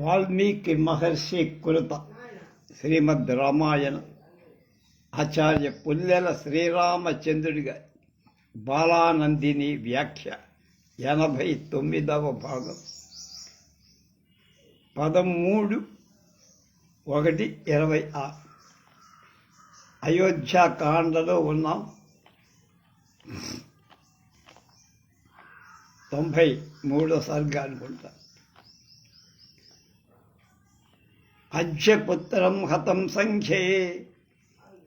వాల్మీకి మహర్షి కృత శ్రీమద్ రామాయణ ఆచార్య పుల్లెల శ్రీరామచంద్రుడిగా బాలానందిని వ్యాఖ్య ఎనభై తొమ్మిదవ భాగం పదమూడు ఒకటి ఇరవై ఆరు అయోధ్యాకాండలో ఉన్నాం తొంభై మూడో సర్గ అనుకుంటా అజ్యపుత్రం హతం సంఖ్యే.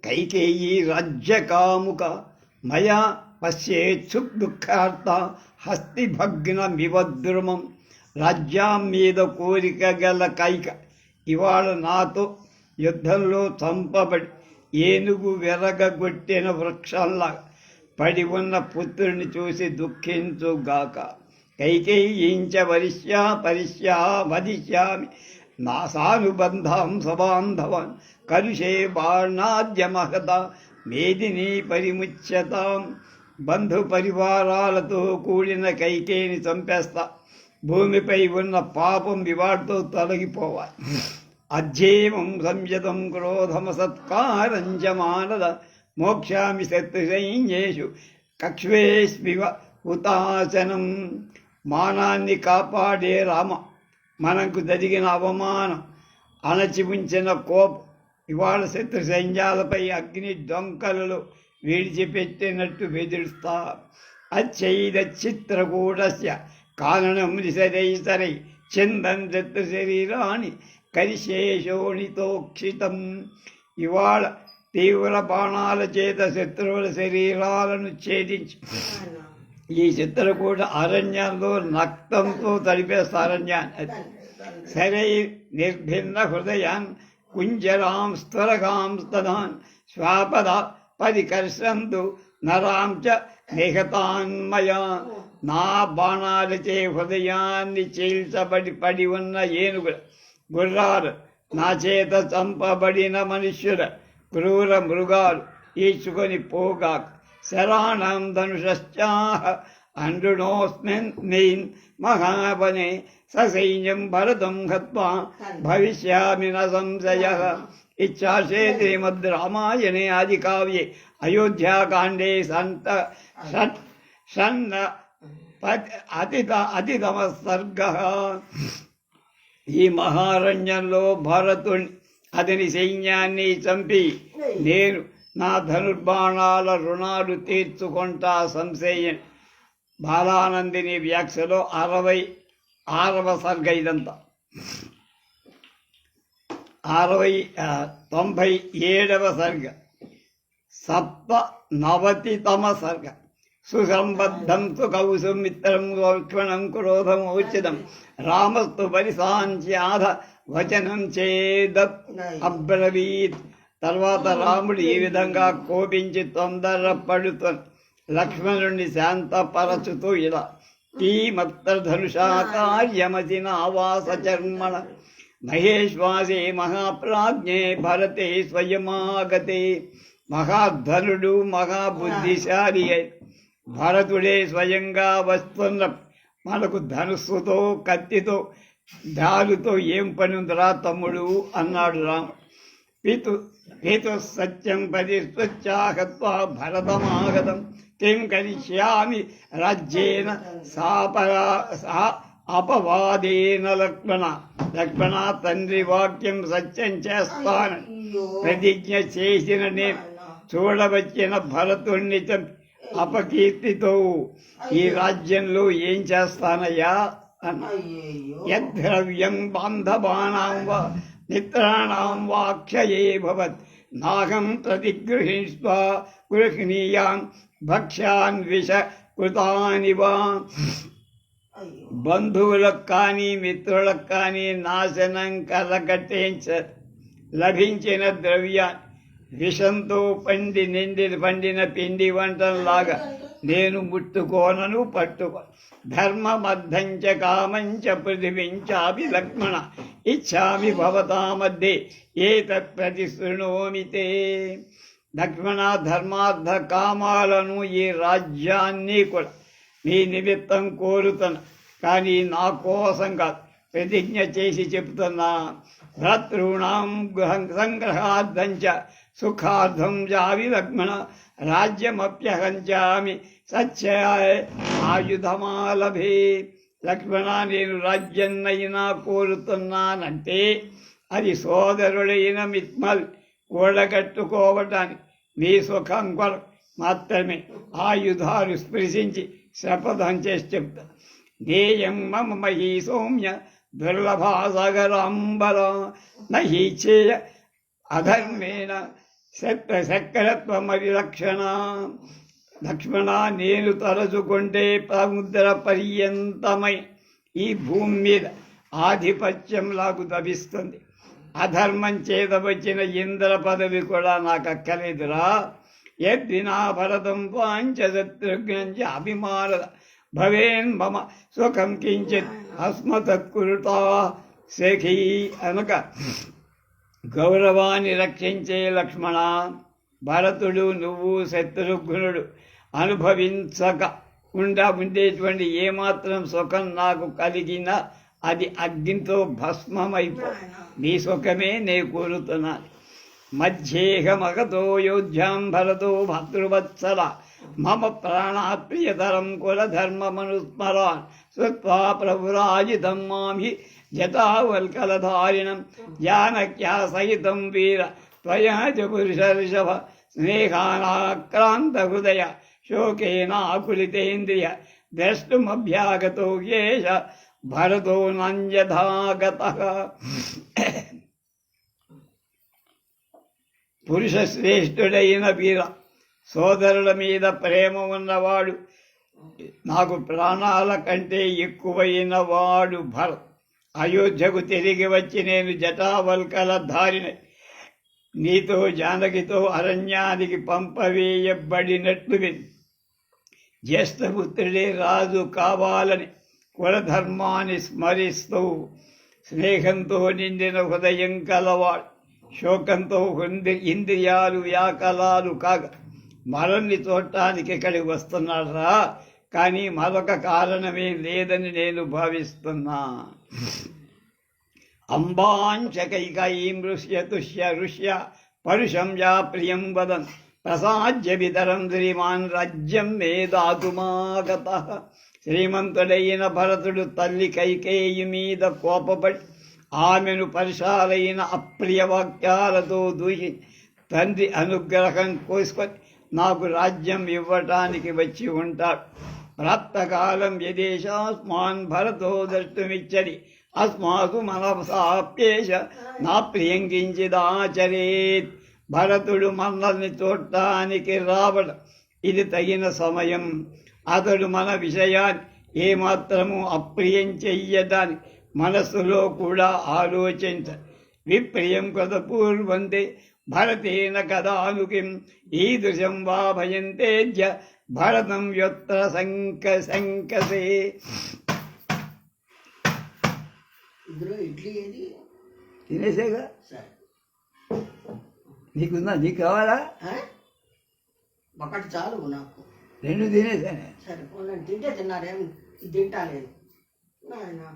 కైకేయీ రాజ్యకాముక మయా పశ్యేచ్చు దుఃఖార్త హస్తిభగ్నమివద్రుమం రాజ్యం మీద కోరిక గల కైక ఇవాళ నాతో యుద్ధంలో చంపబడి ఏనుగు వెరగగొట్టిన వృక్షంలా పడి ఉన్న పుత్రుని చూసి దుఃఖించుగాక. కైకేయించ వరిష్యా పరిష్యా వదిష్యామి నాసానుబంధం సానుబంధం సబాంధవాన్. కలుషే బాణాద్యమహత మేదిని పరిముచ్యతాం. బంధు పరివారాలతో కూడిన కైకేని చంపేస్తా భూమిపై ఉన్న పాపం వివాడితో తొలగిపోవాలి అధ్యేమం సంయతం క్రోధమ సత్కారం చ మానద. మోక్షామి శత్రుసైన్యేషు. కక్ష్వేస్మివ హుతాచనం మానాన్ని కాపాడే రామ. మనకు జరిగిన అవమానం అణచి ఉంచిన కోపం ఇవాళ శత్రు సైన్యాలపై అగ్ని డొంకలలో విడిచిపెట్టినట్టు బెదిరిస్తా. అచ్చైద చిత్రకూటస్య కారణం సరై చిందం శత్రు శరీరాన్ని కరిశేషోణితోక్షితం ఇవాళ తీవ్ర బాణాల చేత శత్రువుల శరీరాలను ఛేదించి. ఈ చిత్రకూట అరణ్యంలో నక్తంతో తడిపేస్తారణ్యాన్ని సరే నిర్భిన్న హృదయాన్ కుంజరాం స్థురగాం స్తదాన్ స్వాపద పరికర్షంతు నరాం చ నిహతాన్మయ. నా బాణాలచే హృదయాన్ని చీల్చబడి పడి ఉన్న ఏనుగుల గుర్రాలు నా చేత చంపబడిన మనుష్యుల క్రూర మృగాలు ఈడ్చుకొని పోగాక శరాణం ధనుషశ్చాహ అండునోస్మిన్ మీన్ మహావనే ససైన్యం భరతం హత్వా భవిష్యామి న సంశయ. ఇచ్చాశే శ్రీమద్ రామాయణే ఆది కావ్యే అయోధ్యాకాండే సంత షట్ షన్న అతిత అతితమ సర్గ. ఈ మహారణ్యంలో భరతుని అతని సైన్యాన్ని చంపి నేను నా ధనుర్బాణాల రుణాలు తీర్చుకుంటా సంశయం బాలానందిని వ్యాఖ్యలో అరవై ఆరవ సర్గ ఇదంతా. అరవై తొంభై ఏడవ సర్గ సప్త నవతితమ సర్గ సుసంబద్ధం సు కౌసుమిత్రం లక్ష్మణం క్రోధం ఔచితం రామస్తు పరిసాంత్యాధ వచనం చేద అబ్రవీత్. తర్వాత రాముడు ఈ విధంగా కోపించి తొందరపడుతూ లక్ష్మణుణ్ణి శాంతపరచుతూ ఇలా ఈ మత్తధనుషా కార్యమసిన ఆవాస చర్మణ మహేశ్వాసే మహాప్రాజ్ఞే భరతే స్వయమాగతే మహాధనుడు మహాబుద్ధిశాలి భరతుడే స్వయంగా వస్తున్న మనకు ధనుస్సుతో కత్తితో దారుతో ఏం పని ఉందిరా తమ్ముడు? అన్నాడు రాముడు. పితు పితు సత్యం పరిస్వచ్చాహత్వా భరతమాగతం. కిం కరిష్యామి రాజ్యేన సాపరా సా అపవాదేన లక్ష్మణ. లక్ష్మణ తండ్రి వాక్యం సత్యం చేస్తాను. ప్రతిజ్ఞ చేసిన నేను చూడవచ్చిన భరతుణ్ణి అపకీర్తితో ఈ రాజ్యంలో ఏం చేస్తానయ్యా? అన్న. యద్ద్రవ్యం బాంధవానాం వా మిత్రాణం వాక్షయే భవత్. నాగం ప్రతిగృహీష్వ గృహిణీయాం భక్ష్యాన్ విష కృతాని వా. బంధువులకు కానీ మిత్రులకు కానీ నాశనం కలగట్టించ లభించిన ద్రవ్యాన్ని విషంతో పండి నిండి పండిన పిండి వంటలాగా. నేను ముట్టుకోనను పట్టుకో ధర్మమర్థంచ కామంచ పృథివించాపి లక్ష్మణ. ఇచ్చామి భవతా మధ్య. ఏతత్ ప్రతిశృణోమి తే. లక్ష్మణ ధర్మార్థ కామాలను ఈ రాజ్యాన్ని కూడా మీ నిమిత్తం కోరుతాను. కానీ నా కోసం కాదు. ప్రతిజ్ఞ చేసి చెప్తున్నా భ్రతృణం గృహం సంగ్రహార్థంచ సుఖార్థం జావి లక్ష్మణ రాజ్యమప్యహంచామి సత్యాయ ఆయుధమాలభే. లక్ష్మణ నేను రాజ్యన్నైనా కోరుతున్నానంటే అది సోదరుడైన మిత్మల్ కూడగట్టుకోవటానికి మీ సుఖం కొరకు మాత్రమే. ఆయుధాలు స్పృశించి శపథం చేసి చెప్తా. నేయం మమ మహీ సౌమ్య దుర్లభాసగరాంబర నహి చేయ అధర్మేణ సకలత్వమరి లక్షణ లక్ష్మణ నేను తలచుకుంటే సముద్ర పర్యంతమై ఈ భూమి మీద ఆధిపత్యం నాకు లభిస్తుంది. అధర్మం చేత వచ్చిన ఇంద్ర పదవి కూడా నాకు అక్కలేదురా యద్వినా భరతం పాంచశత్రుఘ్నంచ చ భవేన్ మమ సుఖం కించిత్ అస్మతత్కురుతా శేఖీ అనక గౌరవాన్ని రక్షించే లక్ష్మణ భరతుడు నువ్వు శత్రుఘ్నుడు. అనుభవించక ఉండా ఉండేటువంటి ఏమాత్రం సుఖం నాకు కలిగినా అది అగ్నితో భస్మమైపో. నీ సుఖమే నే కోరుతున్నాను. మధ్యేహమగతో యోధ్యాం భరతో భద్రువత్సల. మమ ప్రాణాప్రియతరం కులధర్మమనుస్మరాన్ శ్రుత్వా ప్రభురాజితం మామి యథావల్కలధారిణం జానక్యా సహితం వీర త్వయా చ పురుషర్షభ స్నేహానాక్రాంత హృదయ శోకేనాకులితేంద్రియ ద్రష్టుమభ్యాగతో యేష భరతో నంజధాగత పురుష శ్రేష్ఠుడైన వీర సోదరుల మీద ప్రేమ ఉన్నవాడు నాకు ప్రాణాల కంటే ఎక్కువైన వాడు భరత్. అయోధ్యకు తిరిగి వచ్చి నేను జటావల్కల ధారిన నీతో జానకితో అరణ్యానికి పంపవేయబడినట్లు విని. జ్యేష్ఠపుత్రుడే రాజు కావాలని కులధర్మాన్ని స్మరిస్తూ స్నేహంతో నిండిన హృదయం కలవాడు. శోకంతో ఇంద్రియాలు వ్యాకలాలు కాక మరణి చూడటానికి ఇక్కడికి వస్తున్నారా కానీ మరొక కారణమే లేదని నేను భావిస్తున్నా. అంబాంశకైకైం ఋష్య తుష్య ఋష్య పరుషం యా ప్రియం వదన్. ప్రసాద్య వితరం శ్రీమాన్ రాజ్యం మేధాతుమాగత. శ్రీమంతుడైన భరతుడు తల్లి కైకేయి మీద కోపపడి ఆమెను పరిశాలైన అప్రియ వాక్యాలతో దూషి తండ్రి అనుగ్రహం కోసుకొని నాకు రాజ్యం ఇవ్వటానికి వచ్చి ఉంటాడు. ప్రాప్తకాలం యదేశాస్మాన్ భరతో ద్రష్టుమిచ్చది అస్మాసు మనసాప్యేష నా ప్రియం కించిదాచరేత్ భరతుడు మనల్ని చూడటానికి రావడం ఇది తగిన సమయం అతడు మన విషయాన్ని ఏమాత్రము అప్రియం చెయ్యటానికి మనస్సులో కూడా ఆలోచించ। విప్రియం కథ పూర్వంతే భరతేన కదానుకిం ఈదృశం వా భయంతేజ్య। భరతం యొత్ర శంక శంకసే. ఇందులో ఇడ్లీ ఏది? తినేసేగా? సరే. నీకుందా? నీకు కావాలా? ఒకటి చాలు నాకు. రెండు తినేసానే. సరే పోనీ తింటే తిన్నారేం? ఇది తింటా నేను నాయనా.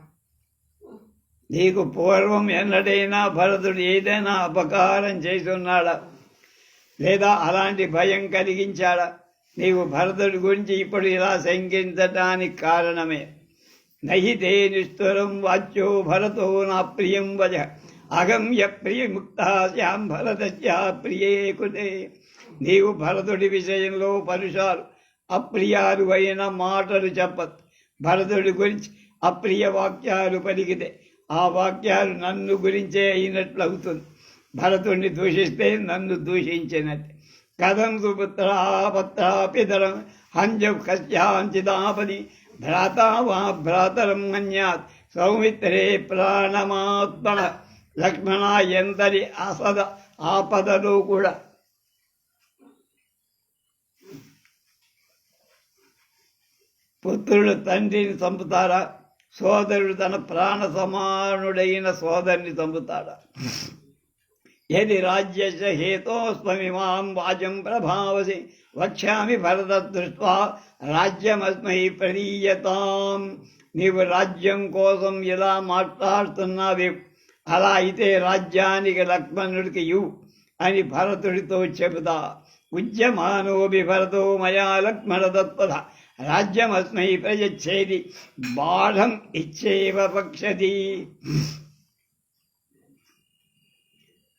నీకు పూర్వం ఎన్నడైనా భరతుడు ఏదైనా అపకారం చేస్తున్నాడా? లేదా అలాంటి భయం కలిగించాడా? నీవు భరతుడి గురించి ఇప్పుడు ఇలా శంకించటానికి కారణమే. నహితే నిష్ఠురం వాచ్యో భరతో నా ప్రియం వజ. అగమ్య య ప్రియముక్తాశ్యాం భరతస్య ప్రియే కుటే. నీవు భరతుడి విషయంలో పరుషాలు అప్రియాలు అయిన మాటలు చెప్పదు భరతుడి గురించి అప్రియ వాక్యాలు పలికితే ఆ వాక్యాలు నన్ను గురించే అయినట్లు అవుతుంది భరతుడిని దూషిస్తే నన్ను దూషించినట్టు. కథం సుపుత్ర పితరం హంజ కశ్యాంచిదాపది భ్రాత వా భ్రాతరం మన్యాత్ సౌమిత్రే ప్రాణమాత్మన లక్ష్మణ ఎందరి అసద ఆపదలు కూడా. పుత్రుడు తండ్రిని చంపుతారా సోదరుడు తన ప్రాణ సమానుడైన సోదరుని చంపుతాడా? యది రాజ్యస్య హేతోస్వమిమాం వాచం ప్రభావసి వక్ష్యామి భరత దృష్ట్వా రాజ్యమస్మై ప్రణీయతాం నీవు రాజ్యం కోసం ఇలా మాట్లాడుతున్నావి అలా అయితే రాజ్యానికి లక్ష్మణుడికి ఇవ్వు అని భరతుడితో చెబుతా ఉద్యమానోభి భరతో మయా లక్ష్మణ దత్పథ రాజ్యమస్మై ప్రయచ్చేది బాఢం ఇచ్చేవ పక్షది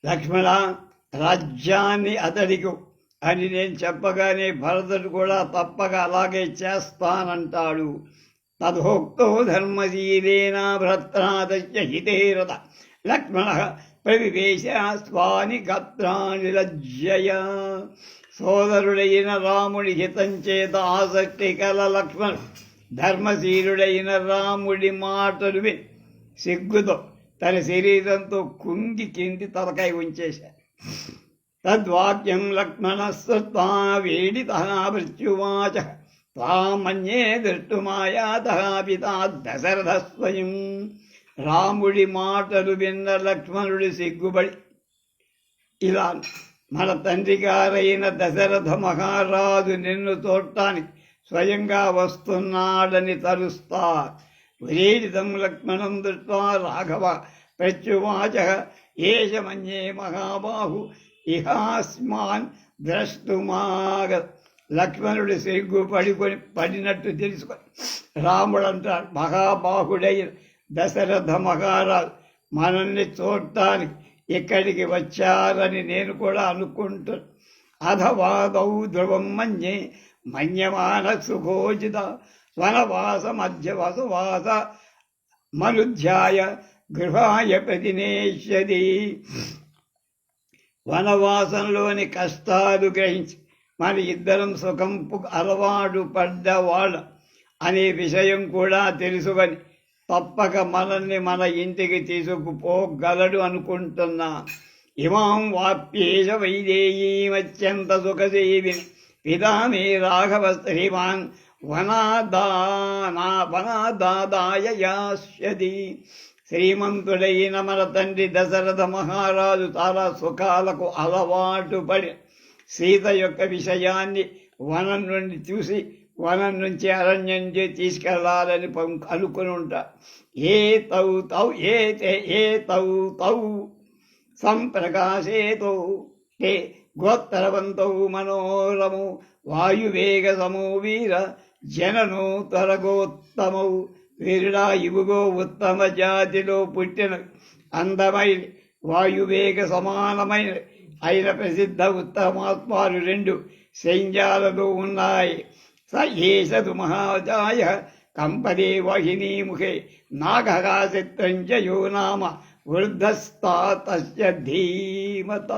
లక్ష్మణ రాజ్యాన్ని అతడికి అని నేను చెప్పగానే భరతుడు కూడా తప్పక అలాగే చేస్తానంటాడు. తదోక్తో ధర్మశీలేనా భ్రత్రాదశ్య హితేరథ లక్ష్మణ ప్రవివేశ స్వాని గత్రాని లజ్జయ. సోదరుడైన రాముడి హితం చేత ఆసక్తి కల లక్ష్మణుడు ధర్మశీలుడైన రాముడి మాటలు విని. సిగ్గుతో తన శరీరంతో కుంగి కింది తలకాయ ఉంచేశా. తద్వాక్యం లక్ష్మణస్తా వేడి మృత్యువాచ. తామన్యే దృష్టుమాయాత పితా దశరథ స్వయం రాముడి మాటలు విన్న లక్ష్మణుడి సిగ్గుబడి ఇలా మన తండ్రి గారైన దశరథ మహారాజు నిన్ను చూడటానికి స్వయంగా వస్తున్నాడని తలుస్తా. వ్రీడితం లక్ష్మణం దృష్ట్వా రాఘవ ప్రత్యువాచ ఏషమన్యే మహాబాహు. ఇహాస్మాన్ ద్రష్టుమాగ. లక్ష్మణుడు సిగ్గు పడికొని పడినట్టు తెలుసుకొని రాముడు అంటాడు మహాబాహుడైన దశరథ మహారాజు మనల్ని చూడటానికి ఇక్కడికి వచ్చారని నేను కూడా అనుకుంటాను అధవాదౌ ధ్రువం మన్యే మన్యమాన సుభోజిత వనవాస మధ్య వాస మనుధ్యాయ గృహాయ ప్రతినేష్యది వనవాసంలోని కష్టాలు గ్రహించి మన ఇద్దరం సుఖం అలవాటు పడ్డవాళ్ళ అనే విషయం కూడా తెలుసుకొని తప్పక మనల్ని మన ఇంటికి తీసుకుపోగలడు అనుకుంటున్నా. ఇమాం వాప్యేష వైదేయీమత్యంత సుఖసేవిని. పితామే రాఘవ శ్రీమాన్ వనాదానా వనాదాదాయ యాస్యది శ్రీమంతుడైన మన తండ్రి దశరథ మహారాజు చాలా సుఖాలకు అలవాటు పడి సీత యొక్క విషయాన్ని వనం నుండి చూసి వనం నుంచి అరణ్యం చే- తీసుకెళ్ళాలని అనుకుని ఉంటా. ఏ తౌ తౌ ఏ తే ఏ తౌ తౌ సంప్రకాశేతో తే గోత్తరవంతౌ మనోరము వాయువేగ సమో వీర జనను తరగోత్తమౌ వీరుడా ఇవుగో ఉత్తమ జాతిలో పుట్టిన. అందమైన వాయువేగ సమానమైన అయిన ప్రసిద్ధ ఉత్తమాత్మాలు రెండు సైన్యాలలో ఉన్నాయి. సహేషదు మహాజాయ కంపదే వాహినీ ముఖే. నాగగా చిత్రంజయో నామ ధీమత.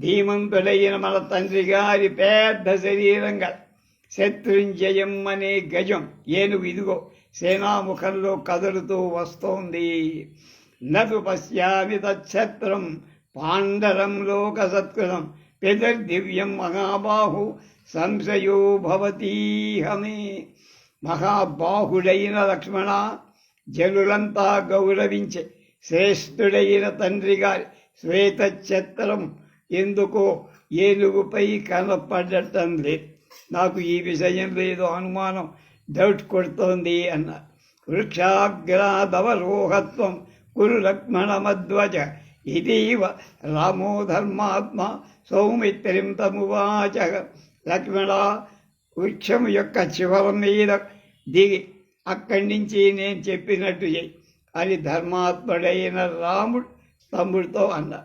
ధీమంతుడైన మన తండ్రి గారి పెద్ద శరీరంగా శత్రుంజయం అనే గజం. ఏనుగు ఇదిగో సేనాముఖంలో కదులుతూ వస్తోంది. నదు పశ్యామి తత్సత్రం పాండరం లోక సత్కృతం. పితర్దివ్యం మహాబాహు సంశయో భవతీహమే మహాబాహుడైన లక్ష్మణ జనులంతా గౌరవించే. శ్రేష్ఠుడైన తండ్రి గారి శ్వేత ఛత్రం ఎందుకో ఏనుగుపై కనపడటం లేదు. నాకు ఈ విషయం లేదు అనుమానం. డౌట్ కొడుతోంది అన్న. వృక్షాగ్రాదవరోహత్వం కురు లక్ష్మణమధ్వజ. ఇదీవ రామో ధర్మాత్మ సౌమిత్రిం తమువాచ. లక్ష్మణ వృక్షం యొక్క శివరం మీద దిగి అక్కడి నుంచి నేను చెప్పినట్టు చెయ్యి అని ధర్మాత్ముడైన రాముడు తమ్ముడితో అన్న.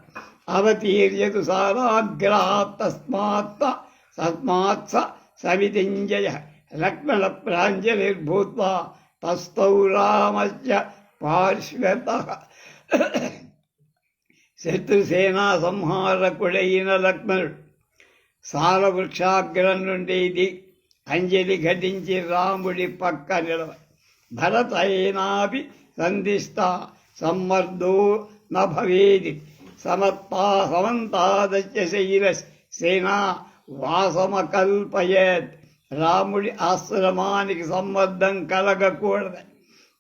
అవతీర్యతు సారాగ్రా తస్మాత్ తస్మాత్ స సవితింజయ లక్ష్మణ ప్రాంజలిర్భూత్వా తస్థౌ రామస్య పార్శ్వత. శత్రుసేనా సంహారకుడైన లక్ష్మణుడు సారవృక్షాగ్రం నుండి ఇది అంజలి ఘటించి రాముడి పక్క నిలవ భరత అయినాపి సంధిస్తా సమ్మర్దో నభవేది. భవేది సమత్తా సమంతాదస్య శైల సేనా వాసమకల్పయత్. రాముడి ఆశ్రమానికి సంబద్ధం కలగకూడదు.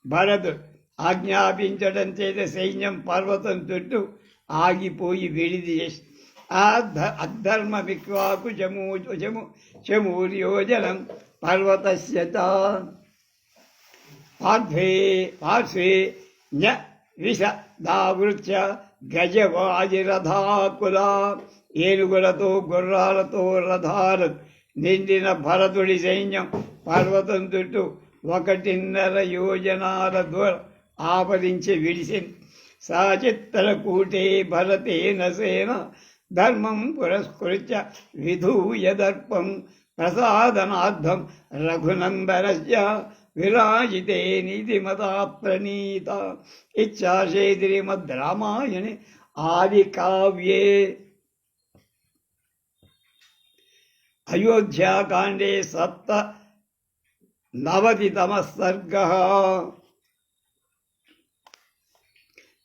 భరతుడు ఆజ్ఞాపించడం చేత సైన్యం పర్వతం చుట్టూ ఆగిపోయి విడిది చేసి ఆ అధర్మ విక్వాకు చమూ చము చమూర్యోజనం పర్వతస్య పార్థే పార్శ్వే న్య విష దావృత్య గజవాజిరథాకులా ఏనుగులతో గుర్రాలతో రథాలు నిండిన భరతుడి సైన్యం పర్వతం చుట్టూ ఒకటిన్నర యోజనాల దూర ఆపదించి విడిసింది. సాచిత్తర కూటే భరతేన సేన ధర్మం పురస్కృత్య విధూయదర్పం ప్రసాదనార్థం రఘునందనస్య విరాజితే నీతిమతా ప్రణీత. ఇచ్చాశే శ్రీమద్ ఆది కావ్యే అయోధ్యాకాండే సప్త నవతితమ సర్గ.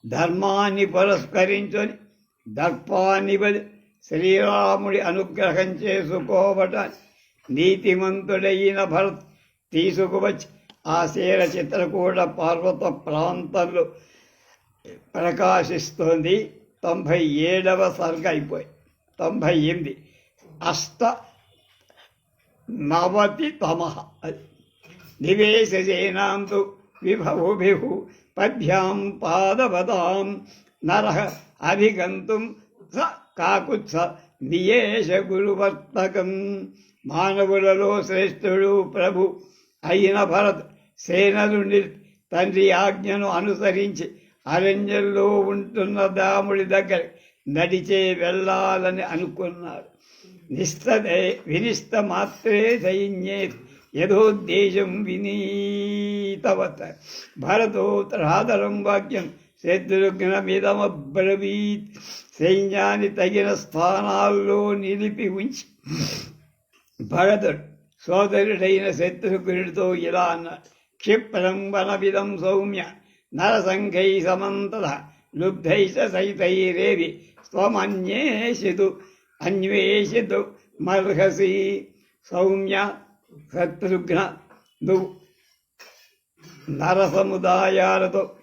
ధర్మాన్ని పురస్కరించుని దర్పాన్ని బలి శ్రీరాముడి అనుగ్రహం చేసుకోవటాన్ని నీతిమంతుడైన భరత్ తీసుకువచ్చి ఆ శీల చిత్రకూట పర్వత ప్రాంతంలో ప్రకాశిస్తోంది. తొంభై ఏడవ సర్గ అయిపోయి తొంభై ఎనిమిది అష్ట నవతి తమ నివేశజేనాం తు విభవుభిహు పద్భ్యాం పాదవదాం నరః అభిగంతుం స కాకుత్స నియేష గురువర్తకం. మానవులలో శ్రేష్ఠుడు ప్రభు అయిన భరత్ సేనలు తండ్రి ఆజ్ఞను అనుసరించి అరణ్యంలో ఉంటున్న దాముడి దగ్గర నడిచే వెళ్ళాలని అనుకున్నాడు. నిస్తదే వినిష్ట మాత్రే సైన్యే యథోద్దేశం వినీతవత్. భరతోత్తరాదరం వాక్యం శత్రుఘ్నమిదమబ్రవీత్. సైన్యాన్ని తగిన స్థానాల్లో నిలిపి ఉంచి భరతుడు సోదరుడైన శత్రుఘ్నుడితో ఇలా అన్నాడు. క్షిప్రం వనవిదం సౌమ్య నరసంఘై సమంతద లుబ్ధై సైతైరేవి స్వమన్యేషితు అన్వేషితు మర్హసి సౌమ్య శత్రుఘ్న నువ్వు నరసముదాయాలతో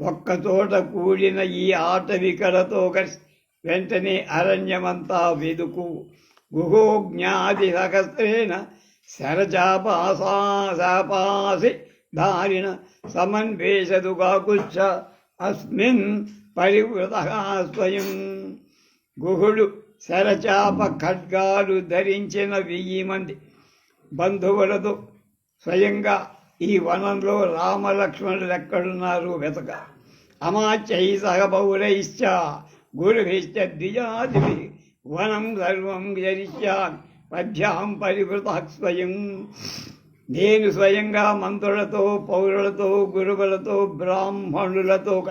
ఒక్కచోట కూడిన ఈ ఆటవికలతో కలిసి వెంటనే అరణ్యమంతా వెదుకు. గుహోజ్ఞాది సహస్రేణ శరచాపాసాపాసి దారిణ సమన్వేషదు కాకుచ్చ అస్మిన్ పరివృత స్వయం. గుహుడు శరచాప ఖడ్గాలు ధరించిన వెయ్యి మంది బంధువులతో స్వయంగా ఈ వనంలో రామలక్ష్మణులు ఎక్కడున్నారు వెతక. అమాచై సహబౌరైశ్చ గురుభిశ్చ ద్విజాదిభి వనం సర్వం జరిష్యామి మధ్యాహం పరివృత స్వయం. నేను స్వయంగా మంత్రులతో పౌరులతో గురువులతో బ్రాహ్మణులతో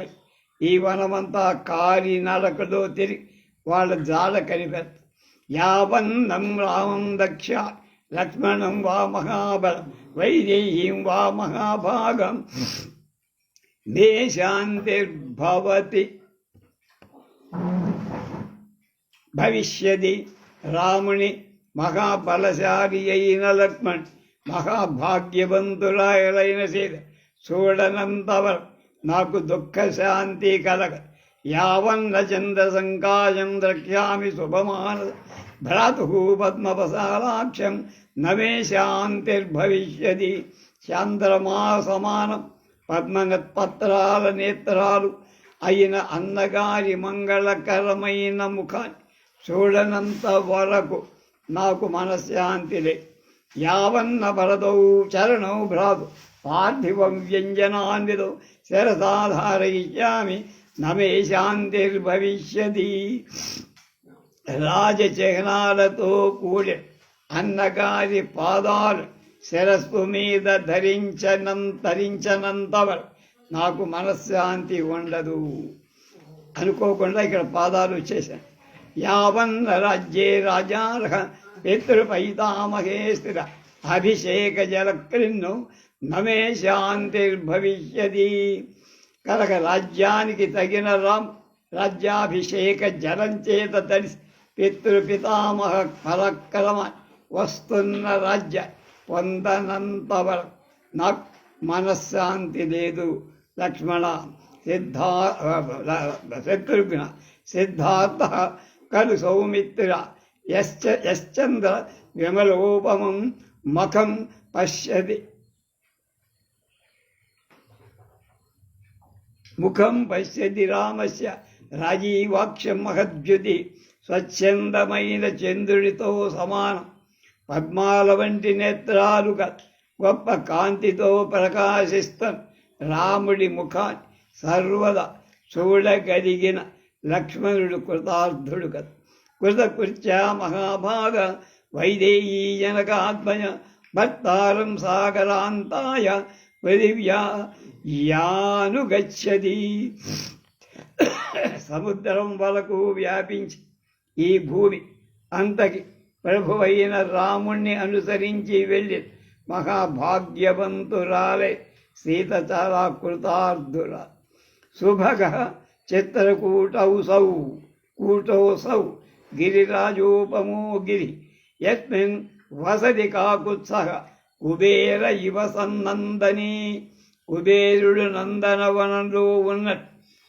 ఈ వనమంతా కాలి నడకలో తిరిగి వాళ్ళ జాల కనిపెత్త యావన్నం రామం దక్ష. లక్ష్మణం వా మహాబలం. వైదేహీం వా మహాభాగం. మే శాంతిర్భవతి. భవిష్యది రాముని మహాబలశాలి అయిన లక్ష్మణ్. మహాభాగ్యవంతురాయలైన సీత. చూడనంతవరం నాకు దుఃఖ శాంతి కలగ. యావన్న చంద్ర ద్రక్ష్యామి శుభమాన భ్రాతు పద్మపసాలాక్షం నమే శాంతిర్భవిష్యది చంద్రమా సమానం పద్మపత్రాల నేత్రాలు అయిన అన్నగారి మంగళకరమైన ముఖాన్ని చూడనంత వరకు నాకు మనశ్శాంతిలే యావన్న భరదౌ చరణౌ భ్రాతు పార్థివం వ్యంజనాన్వితో శరసాధారయిష్యామి నమే శాంతిర్భవిష్యతి. రాజచిహ్నాలతో కూడి అన్నగారి పాదాలు శిరస్సు మీద ధరించనంతరించనంతవరకు నాకు మనశ్శాంతి ఉండదు. అనుకోకుండా ఇక్కడ పాదాలు వచ్చేసాను యావన్న రాజ్యే రాజార్హ పితృపైతామహే స్థిర. అభిషేక జలక్రిన్ను నమే శాంతిర్భవిష్యతి. కనుక రాజ్యానికి తగిన రామ్ రాజ్యాభిషేక జలం చేత తడిసి పితృపితామహ పరక్రమ వస్తున్న రాజ్య పొందనంతవర నాకు మనశ్శాంతి లేదు. లక్ష్మణ సిద్ధా శత్రుఘ్న సిద్ధార్థ కలు సౌమిత్ర యశ్చ యశ్చంద్ర విమలోపమం మఖం పశ్యతి. ముఖం పశ్యతి రామస్య రాజీవాక్షం మహద్యుతి స్వచ్ఛందమైన చంద్రుడితో సమానం. పద్మాల వంటి నేత్రాలు గొప్ప కాంతితో ప్రకాశిస్తాం. రాముడి ముఖాన్ని సర్వదా చూడగలిగిన లక్ష్మణుడు కృతార్థుడు కదా కృతకృత్య మహాభాగ వైదేయీ జనకాత్మయ భర్తారం సాగరాంతాయ పృథివ్యా యానుగచ్చది. సముద్రం వలకు వ్యాపించి ఈ భూమి అంతకి ప్రభువైన రాముణ్ణి అనుసరించి వెళ్ళి మహాభాగ్యవంతురాలే సీత చాలా కృతార్థుల. శుభగ చిత్రకూటౌసౌ కూటోసౌ గిరిరాజోపమో గిరి యస్మిన్ వసతి కాకుత్సహ కుబేర ఇవ సన్నందని కుబేరుడు నందనవనంలో ఉన్న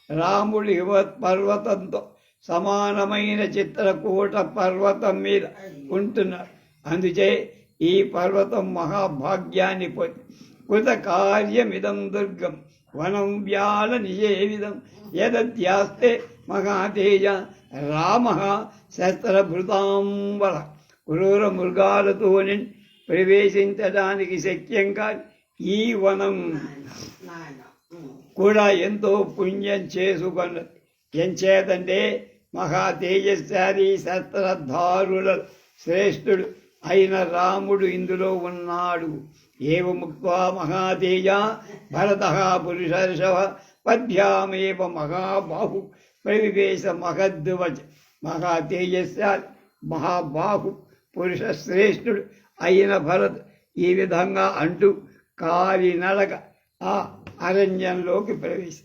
రాముడి యువ పర్వతంతో సమానమైన చిత్రకూట పర్వతం మీద ఉంటున్నాడు. అందుచే ఈ పర్వతం మహాభాగ్యాన్ని పొంది కృత కార్యమిదం దుర్గం వనం వ్యాల నిజేవిధం యదధ్యాస్తే మహాతేజ రామ శస్త్రభృతాంబల క్రూర మృగాలతో నిండి ప్రవేశించడానికి శక్యంగా ఈ వనం కూడా ఎంతో పుణ్యం చేసుకున్న ఎంచేతంటే మహా తేజస్శాలి శస్త్రధారుల శ్రేష్ఠుడు అయిన రాముడు ఇందులో ఉన్నాడు. ఏముక్వా మహాతేజ భరత పురుషర్షవ పద్భ్యామేవ మహాబాహు ప్రవివేశ మహద్వచ మహా తేజస్శాలి మహాబాహు పురుష శ్రేష్ఠుడు అయిన భరత్ ఈ విధంగా అంటూ కాలి నడక ఆ అరణ్యంలోకి ప్రవేశ.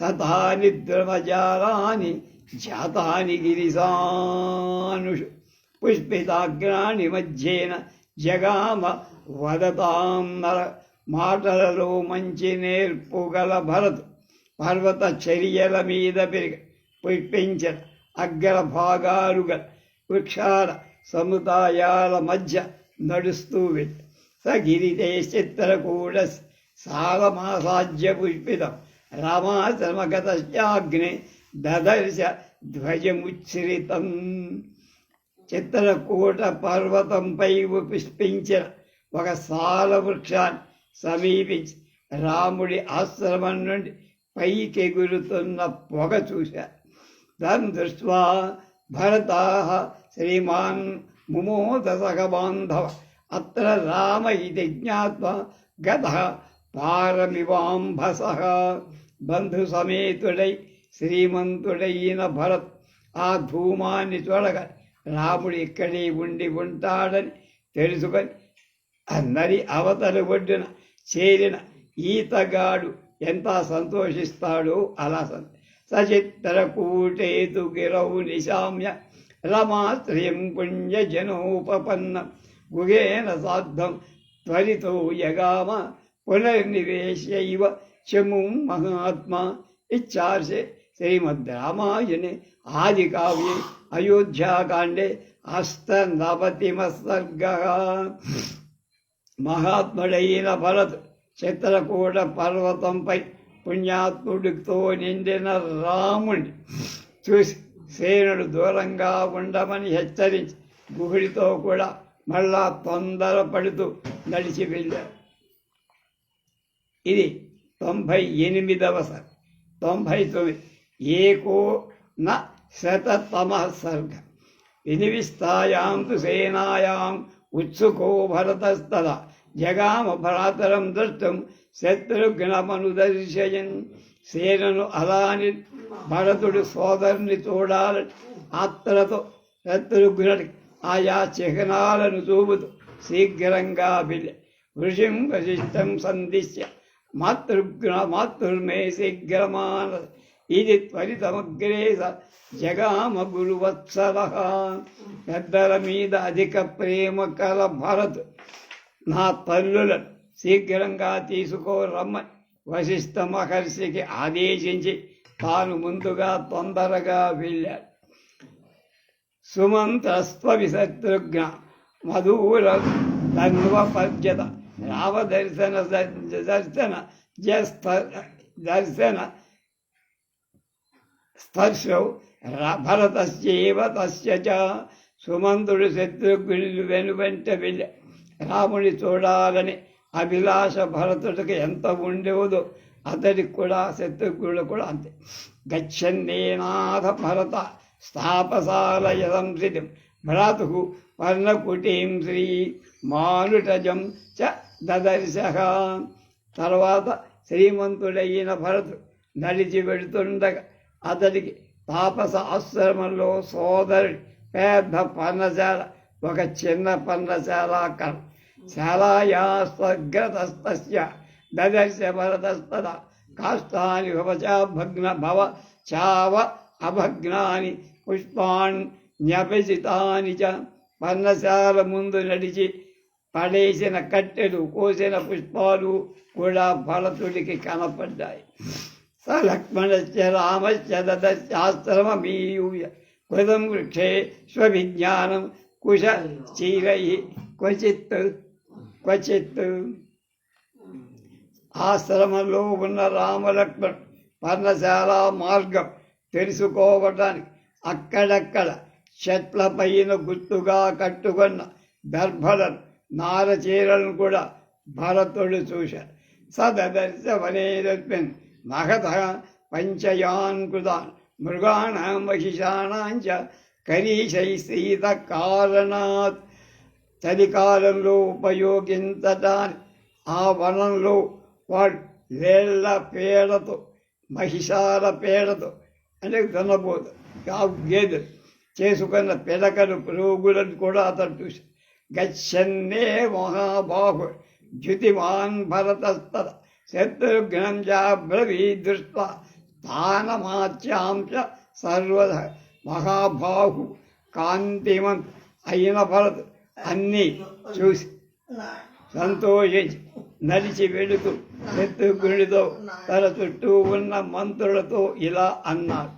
సతాని ద్రవజాలాని జాతాని గిరిసానుషు. పుష్పితాగ్రాణి మధ్యేన జగామ వదతాంబర మాటలలో మంచి నేర్పుగల భరత్ పర్వత చర్యల మీద పెరిగ. పుష్పించిన అగ్రభాగాలుగల వృక్షాల సముదాయాల మధ్య నడుస్తూ వెళ్ళి. సగిరితే చిత్రకూడ సారమాసాధ్య పుష్పితం రామాశ్రమగత్యాగ్ని దదర్శ ధ్వజముచ్ఛ్రితం. చిత్రకూట పర్వతంపై పుష్పించిన ఒక సాల వృక్షాన్ని సమీపించి రాముడి ఆశ్రమం నుండి పైకెగురుతున్న పొగ చూశారు దాన్ని దృష్ట్వా భరతా శ్రీమాన్ ముమోదసగబాంధవ అత్ర రామ ఇది జ్ఞాత్వా గత పారమివాంభస బంధు సమేతుడై శ్రీమంతుడైన భరత్ ఆ ధూమాన్ని చూడగా రాముడు ఇక్కడే ఉండి ఉంటాడని తెలుసుకొని అందరి అవతల ఒడ్డున చేరిన ఈతగాడు ఎంత సంతోషిస్తాడో అలా సంత సచిత్రకూటేతు గిరౌ నిశామ్య రమాశ్రయం పుణ్యజనోపపన్నం గుహేన సార్థం త్వరితో యగామ పునర్నివేశైవ చముం మహాత్మా ఇచ్చార్షే శ్రీమద్ రామాయణే ఆది కావ్యే అయోధ్యాకాండే అష్టనవతిమ సర్గ మహాత్ముడైన భరత్ చిత్రకూట పర్వతంపై పుణ్యాత్ముడితో నిండిన రాముడి చూసి సేనుడు దూరంగా ఉండమని హెచ్చరించి గుహుడితో కూడా మళ్ళా తొందరపడుతూ నడిచి వెళ్ళారు ఇది తొంభై ఎనిమిదవ సర్ తొంభై తొమ్మిది. ఏకో న శతతమ సర్గ. వినివిస్తాయాం తు సేనాయాం ఉత్సుకో భరతస్తద. జగామ భరాతరం దృష్టం శత్రుఘ్నమనుదర్శయన్ సేనను అలాని భరతుడు సోదరుని చూడాలని ఆత్రతో శత్రుఘ్నుడి ఆయా చిహ్నాలను చూపుతూ శీఘ్రంగా పిలి ఋషిం వశిష్టం సందిశ్య మాతృఘ్న మాతృమే శీఘ్రమాన. ఇది త్వరితమగ్రే స జగామ గురువత్సల పెద్దల మీద అధిక ప్రేమ కల భరత్. నా తల్లులను శీఘ్రంగా తీసుకో రమ్మని వశిష్ఠ మహర్షికి ఆదేశించి తాను ముందుగా తొందరగా వెళ్ళాడు. సుమంత్రస్వ విశత్రుఘ్న మధుర ధన్వ పద్యత దర్శన దర్శన జస్త దర్శన స్పర్శౌ ర- తస్య చ. సుమంతుడు శత్రుఘ్నుడు వెనువెంట వెళ్ళి రాముని చూడాలని అభిలాష భరతుడికి ఎంత ఉండేదో అతడికి కూడా శత్రుఘ్నుడు కూడా అంతే. గచ్చన్నేనాథ భరత స్థాపసాలయదం శ్రీ భ్రాతు వర్ణకుటీం శ్రీ మానుటజం చ దదర్శ. తర్వాత శ్రీమంతుడైన భరతుడు నడిచి పెడుతుండగా అతడికి తాపస ఆశ్రమంలో సోదరుడి పెద్ద పర్ణశాల ఒక చిన్న పర్ణశాల కల శాలాయాస్వగ్రతస్తస్య దదర్శ భరతస్తద కాష్టాని భవచా భగ్న భవ చావ అభగ్నాని పుష్పాణ్యపజితాని చ పర్ణశాల ముందు నడిచి పడేసిన కట్టెలు కోసిన పుష్పాలు కూడా ఫలతుడికి కనపడ్డాయి. స లక్ష్మణశ్చ రామశ్చ దశాశ్రమీయూయ కృతం వృక్షే స్వవిజ్ఞానం కుశ చీరై క్వచిత్ క్వచిత్ ఆశ్రమంలో ఉన్న రామలక్ష్మణ్ పర్ణశాల మార్గం తెలుసుకోవటానికి అక్కడక్కడ చెట్ల పైన గుర్తుగా కట్టుకున్న దర్భలను నారచీరలను కూడా భరతుడు చూశారు సదర్శ వనేరస్మిన్ మహత పంచయాన్ కృతాన్ మృగాణ మహిషాణాం కరీశై సీత కారణాత్ చలికాలంలో ఉపయోగించటానికి ఆ వనంలో వాడు లేళ్ళ పేడతో మహిషాల పేడతో అంటే దున్నపోతు కావు చేసుకున్న పిడకలు పురుగులను కూడా అతను చూసి గచ్చన్నే మహాబాహు జ్యుతిమాన్ భరతస్తద శత్రుఘ్నం చాబ్రవీ స్థానమాచ్యాంశ సర్వద మహాబాహు కాంతిమంత్ అయిన భరత్. అన్నీ చూసి సంతోషించి నడిచి వెళుతూ శత్రుఘ్నుడితో తన చుట్టూ ఉన్న మంత్రులతో ఇలా అన్నారు.